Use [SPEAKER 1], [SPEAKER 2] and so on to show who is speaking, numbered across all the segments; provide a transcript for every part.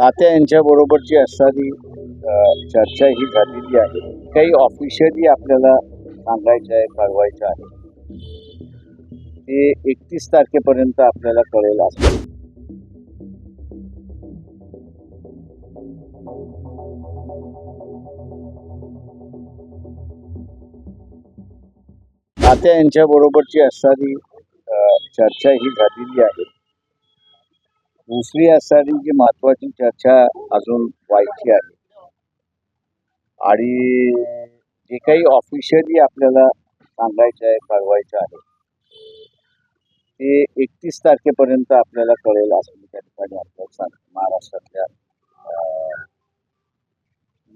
[SPEAKER 1] तात्या यांच्याबरोबर जी असणारी चर्चा ही झालेली आहे. काही ऑफिशियली आपल्याला सांगायचं आहे कळवायचं आहे. ते एकतीस तारखेपर्यंत आपल्याला कळेल असं. तात्या यांच्याबरोबरची असणारी चर्चा ही झालेली आहे. दुसरी असणारी जी महत्वाची चर्चा अजून व्हायची आहे. आणि जे काही ऑफिशियली आपल्याला सांगायचं आहे कळवायचं आहे ते एकतीस तारखेपर्यंत आपल्याला कळेल असं मी त्या ठिकाणी आपल्याला सांगतो. महाराष्ट्रातल्या अं,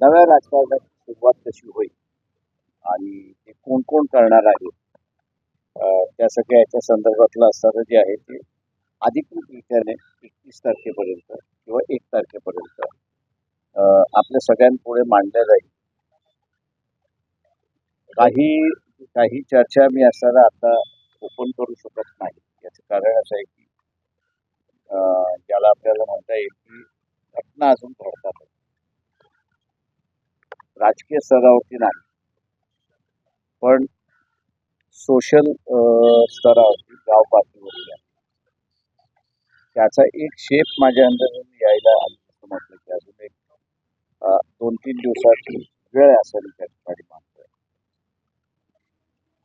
[SPEAKER 1] नव्या राजकारणाची सुरुवात कशी होईल आणि ते कोण कोण करणार आहे त्या सगळ्या याच्या संदर्भातलं असणारं जे आहे ते अधिकृतरित्याने एकतीस तारखेपर्यंत किंवा एक तारखेपर्यंत अं, आपल्या सगळ्यांपुढे मांडल्या जाईल. काही काही चर्चा मी असताना आता ओपन करू शकत नाही. याचं कारण असं आहे की अं, ज्याला आपल्याला म्हणता येईल की घटना अजून घडतात. राजकीय स्तरावरती नाही. पण सोशल स्तरावरती गाव पातळीवरती त्याचा एक शेप माझ्या अंदाजाने यायला आली असं म्हटलं की अजून एक दोन तीन दिवसाची वेळ असेल त्या ठिकाणी मानतोय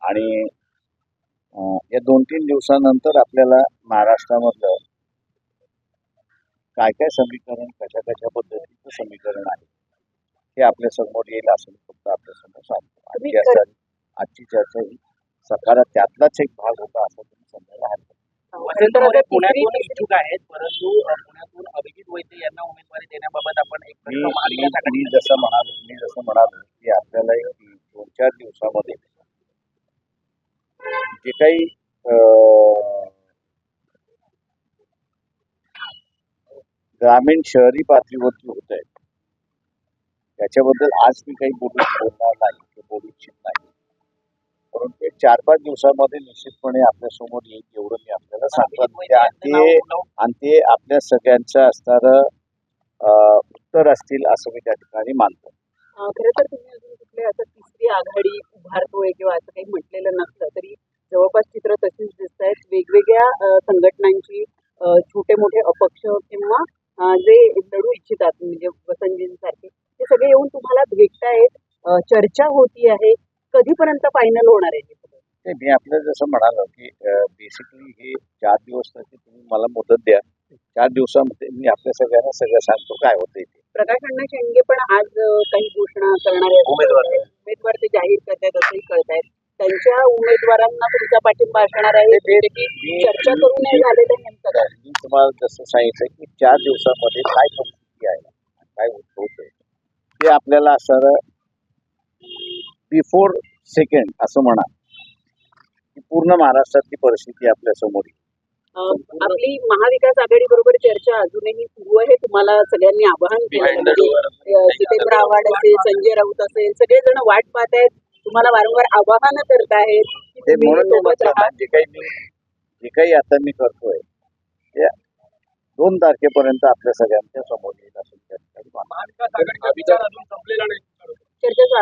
[SPEAKER 1] आणि या दोन तीन दिवसानंतर आपल्याला महाराष्ट्रामधलं काय काय समीकरण कशा कशा पद्धतीचं समीकरण आहे हे आपल्यासमोर येईल असं मी फक्त आपल्यासमोर सांगतो. आजची चर्चा ही सकारात त्यातलाच एक भाग होता असं तुम्ही समजायला हरकत नाही.
[SPEAKER 2] वसंत
[SPEAKER 3] तर
[SPEAKER 2] मोरे
[SPEAKER 3] आता
[SPEAKER 2] पुण्यातून इच्छुक आहेत परंतु पुण्यातून अभिजित वैद्य यांना उमेदवारी देण्याबाबत आपण एक
[SPEAKER 1] मी जसं म्हणालो मी जसं म्हणालो की आपल्याला दोन चार दिवसामध्ये जे काही अं, ग्रामीण शहरी पातळीवरती होत आहे त्याच्याबद्दल आज मी काही बोलू बोलणार नाही किंवा बोलू इच्छित नाही परंतु चार पाच दिवसामध्ये निश्चितपणे आपल्यासमोर येईल एवढं मी आपल्याला सांगतो. आणि आणि ते आपल्या सगळ्यांचं असणारं उत्तर असतील असं मी त्या ठिकाणी मानतो.
[SPEAKER 3] खरं तर तुम्ही अजून कुठले असं तिसरी आघाडी उभारतोय किंवा असं काही म्हटलेलं नसलं तरी जवळपास चित्र तशीच दिसत आहेत वेगवेगळ्या संघटनांची छोटे मोठे अपक्ष किंवा जे लढू इच्छितात म्हणजे वसंतजींसारखे ते सगळे येऊन तुम्हाला भेटतायत. चर्चा होती आहे कधीपर्यंत फायनल होणार आहे?
[SPEAKER 1] ते मी आपल्याला जसं म्हणालो की बेसिकली हे चार दिवस तुम्ही मला मुदत द्या चार दिवसामध्ये मी आपल्या सगळ्यांना सगळं सांगतो काय होतंय ते
[SPEAKER 3] प्रकाश अण्णा शेंडगे पण आज काही घोषणा करणार
[SPEAKER 2] उमेदवार.
[SPEAKER 3] उमेदवार ते जाहीर करतायत असंही कळतायत त्यांच्या उमेदवारांना तुमचा पाठिंबा असणार आहे म्हणजे चर्चा करून
[SPEAKER 1] मी-
[SPEAKER 3] झालेलं आहे नेमकं काय?
[SPEAKER 1] मी तुम्हाला जसं सांगितलं की चार दिवसामध्ये काय परिस्थिती आहे काय उद्भवतंय ते आपल्याला असणारं बिफोर सेकंड असं म्हणा. की पूर्ण महाराष्ट्रातली परिस्थिती
[SPEAKER 3] आपल्यासमोर आपली महाविकास आघाडी बरोबर चर्चा अजूनही सुरू आहे. तुम्हाला सगळ्यांनी आवाहन केलं जितेंद्र आव्हाड असेल संजय राऊत असेल सगळेजण वाट पाहत आहेत. तुम्हाला वारंवार आवाहन करत आहेत
[SPEAKER 1] जे काही मी जे काही आता मी करतोय ते दोन तारखेपर्यंत आपल्या सगळ्यांच्या समोर येईल असं त्या ठिकाणी मानतो.
[SPEAKER 2] महाविकास आघाडीचा विचार अजून संपलेला नाही.
[SPEAKER 3] चर्चा